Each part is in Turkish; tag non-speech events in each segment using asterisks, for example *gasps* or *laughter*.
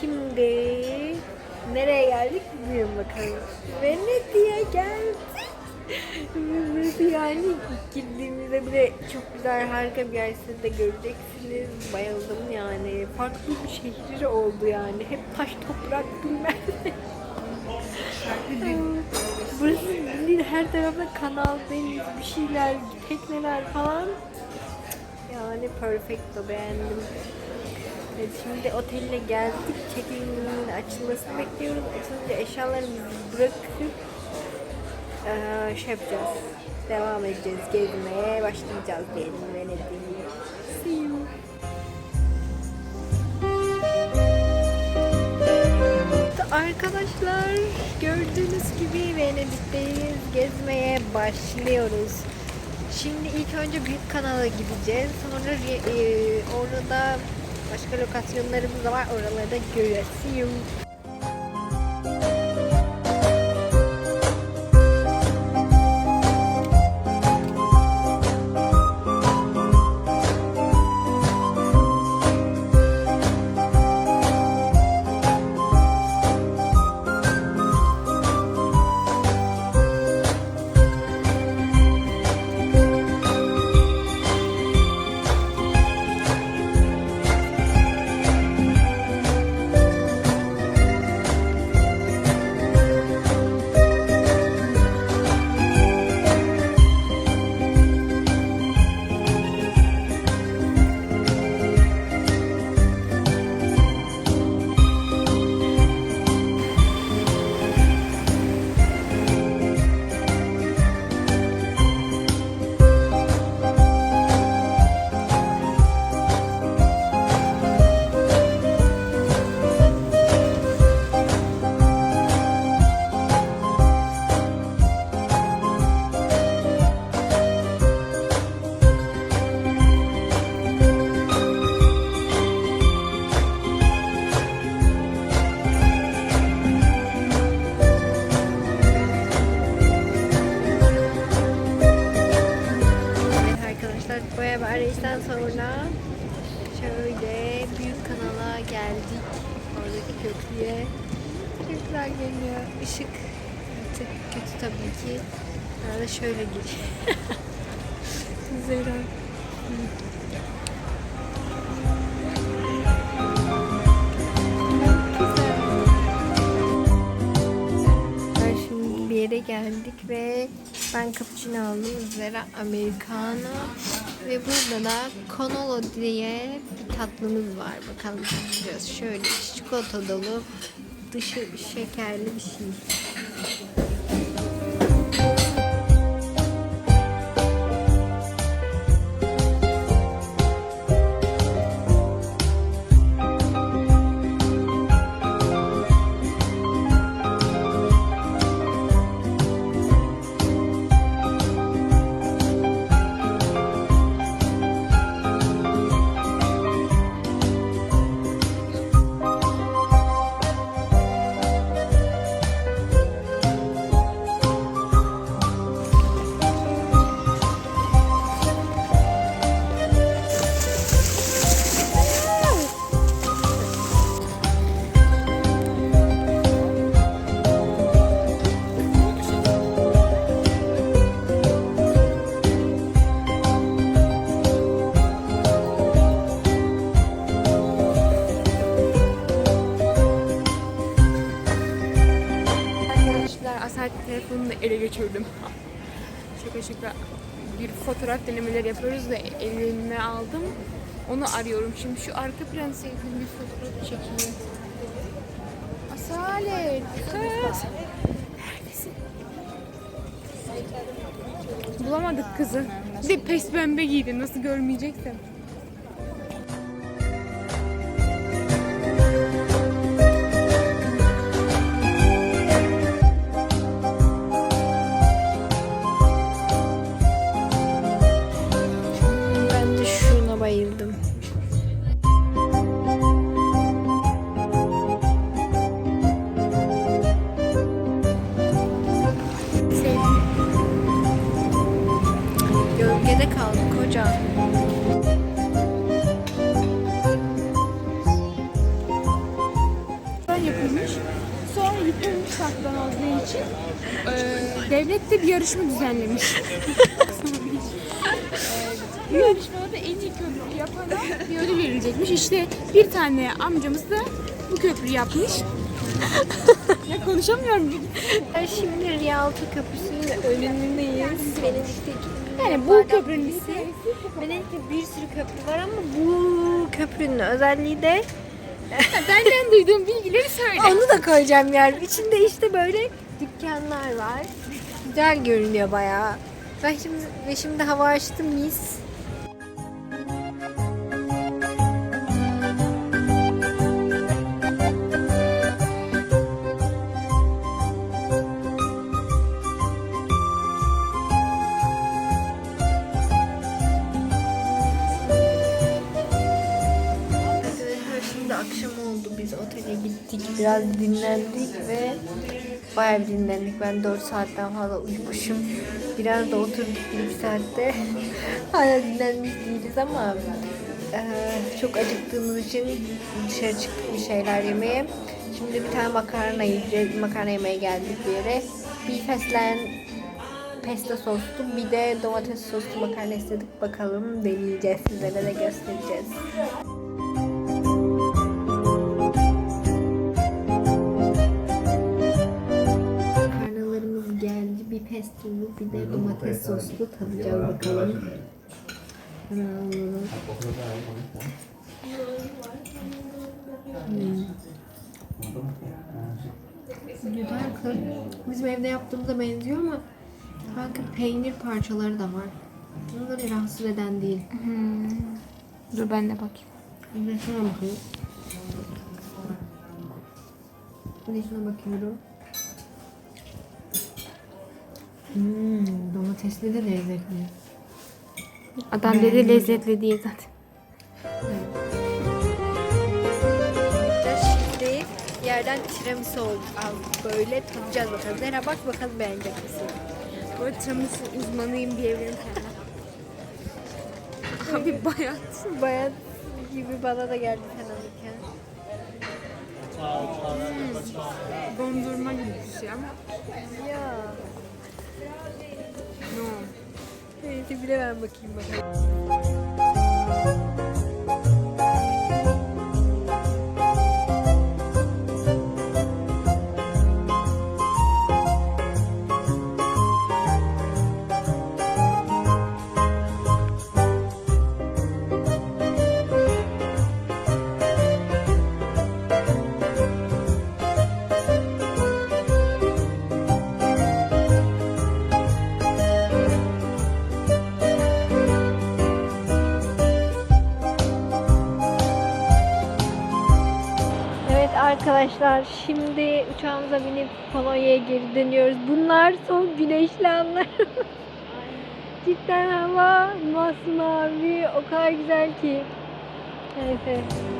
şimdi nereye geldik bilmiyorum bakalım. Venedik'e geldik. Ve yani girdiğimizde bile çok güzel harika bir yer siz de göreceksiniz. Bayıldım yani. Farklı bir şehir oldu yani. Hep taş toprak bilmem. Burası bildiğin her tarafta kanal, deniz, bir şeyler, tekneler falan. Yani perfecto beğendim. Evet, şimdi otelle geldik. Check-in'in açılmasını bekliyoruz. Açılınca eşyalarımızı bırakıp eee, şey yapacağız. Devam edeceğiz. Gezmeye başlayacağız diyelim you. Arkadaşlar gördüğünüz gibi Venedik'teyiz. Gezmeye başlıyoruz. Şimdi ilk önce Büyük Kanal'a gideceğiz. Sonra e, orada başka lokasyonlarımız var. Oraları da göreceğiz. Arayıştan sonra şöyle büyük kanala geldik. Oradaki köprüye. Çok güzel geliyor. Işık tık kötü tabii ki. Arada şöyle giriyor. *laughs* Zera. Geldik ve ben cappuccino aldım. Zera Americano. Ve burada da Conolo diye bir tatlımız var. Bakalım biraz şöyle çikolata dolu dışı şekerli bir şey. Telefonunu ele geçirdim. şaka şaka bir fotoğraf denemeleri yapıyoruz da elime aldım. Onu arıyorum. Şimdi şu arka plan sevdiğim bir fotoğraf çekeyim. Asalet kız. Bulamadık kızı. Bir de pes pembe giydi. Nasıl görmeyeceksem. Bir yarışma düzenlemiş. *laughs* Yarışmada da en iyi köprü yapana bir ödül verilecekmiş. İşte bir tane amcamız da bu köprü yapmış. ya konuşamıyorum. Şimdi Rialto Köprüsü'nün önündeyiz. Venedik'te Yani bu köprünün ismi Venedik'te bir sürü köprü var ama bu köprünün özelliği de benden duyduğum bilgileri söyle. onu da koyacağım yer. İçinde işte böyle dükkanlar var. Güzel görünüyor bayağı. Ben şimdi ve şimdi hava açtım mis. Akşam oldu. Biz otele gittik. Biraz dinlendik ve bayağı bir dinlendik. Ben 4 saatten fazla uyumuşum. Biraz da oturduk bir saatte. *laughs* Hala dinlenmiş değiliz ama eee, çok acıktığımız için dışarı çıktık bir şeyler yemeye. Şimdi bir tane makarna yiyeceğiz. Makarna yemeye geldik bir yere. Bir fesleğen pesto soslu bir de domates soslu makarna istedik. Bakalım deneyeceğiz. Sizlere de göstereceğiz. Bir pestolu bir de domates soslu tadacağız bakalım. Hemen alalım. Hmm. Güzel kız. Bizim evde yaptığımıza benziyor ama sanki peynir parçaları da var. Bunu böyle rahatsız eden değil. Dur ben de bakayım. Bir de şuna bakayım. Bir de şuna bakıyorum. Hmm, domatesli de lezzetli. Adam dedi lezzetli diye zaten. Şimdi yerden tiramisu aldık böyle tadacağız bakalım. Zehra bak bakalım beğenecek misin? Bu arada tiramisu uzmanıyım diyebilirim kendime. Abi bayat. Bayat gibi bana da geldi sen alırken. Dondurma gibi bir şey ama. Ya. Neyse bir de ben bakayım bakalım. Arkadaşlar şimdi uçağımıza binip Polonya'ya geri dönüyoruz. Bunlar son güneşli anlar. *laughs* Cidden hava masmavi o kadar güzel ki. Neyse. görüşürüz.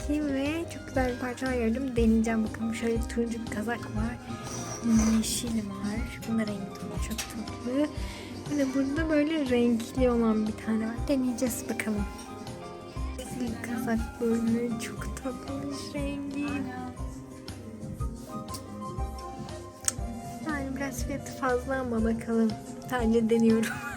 İçindeki ve çok güzel bir parçalar gördüm. Deneyeceğim bakalım. Şöyle turuncu bir kazak var. Yeşil var. Bunlar rengi çok tatlı. Bir de burada böyle renkli olan bir tane var. Deneyeceğiz bakalım. Yeşil kazak böyle çok tatlıymış rengi. Yani biraz fiyatı fazla ama bakalım. Sadece deniyorum. *laughs*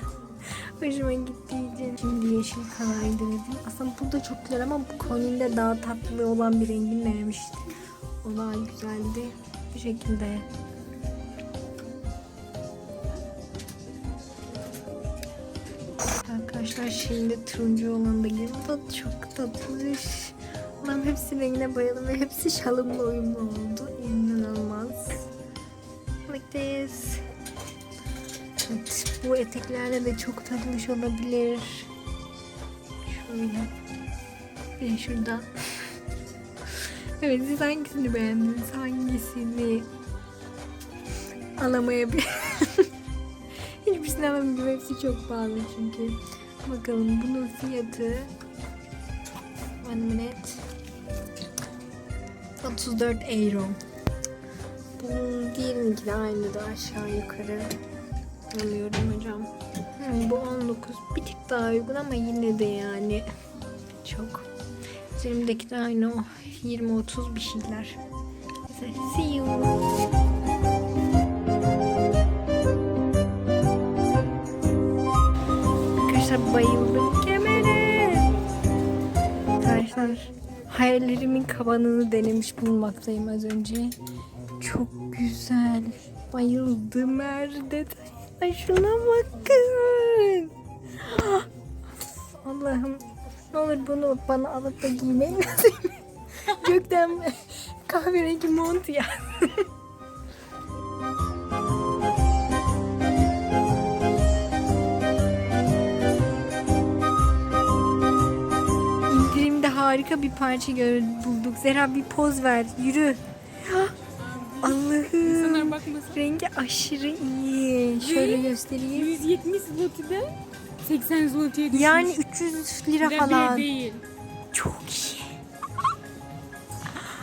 Hoşuma gittiği için. Şimdi yeşil kalaydı dedim. Aslında bu da çok güzel ama bu koninde daha tatlı olan bir rengini denemiştim. O daha güzeldi. Bu şekilde. Arkadaşlar şimdi turuncu olan da girdim. Bu da çok tatlış. Ben hepsi rengine bayıldım ve hepsi şalımla uyumlu oldu. İnanılmaz. Eteklerle de çok tatlış olabilir. Şöyle. Bir şuradan. *laughs* Evet siz hangisini beğendiniz? Hangisini alamayabilir? *laughs* Hiçbirisini alamayacağım. Hepsi çok pahalı çünkü. Bakalım bunun fiyatı One minute 34 euro. Bunun diğerinki de aynı da aşağı yukarı. Alıyorum hocam. Hmm, bu 19. Bir tık daha uygun ama yine de yani çok. Üzerimdeki de aynı o. 20-30 bir şeyler. See you. Arkadaşlar bayıldım kemere. Arkadaşlar hayallerimin kabanını denemiş bulunmaktayım az önce. Çok güzel. Bayıldım her detayına. Şuna bakın. Allah'ım ne olur bunu bana alıp da giymeyi nasip *laughs* et. Gökten kahverengi mont ya. *laughs* İndirimde harika bir parça bulduk. Zera bir poz ver. Yürü. *gasps* Allah'ım. Bakmasın. Rengi aşırı iyi. Şöyle göstereyim. 170 zlotiden 80 zlotiye düşmüş. Yani 300 lira Bile falan. değil. Çok iyi.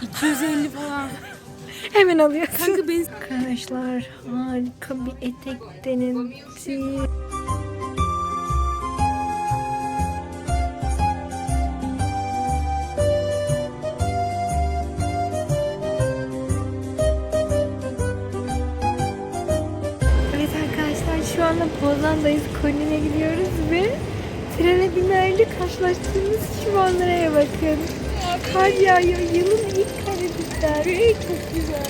250 falan. Hemen alıyorsun. Kanka ben Arkadaşlar harika bir etek denedi. Anda Pozan'dayız. Kolin'e gidiyoruz ve trene binerli karşılaştığımız şu manzaraya bakın. Kar yağıyor. Yılın ilk karı güzel. Çok güzel.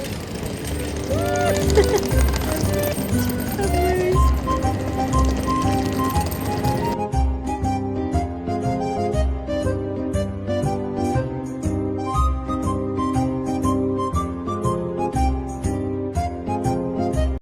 *laughs*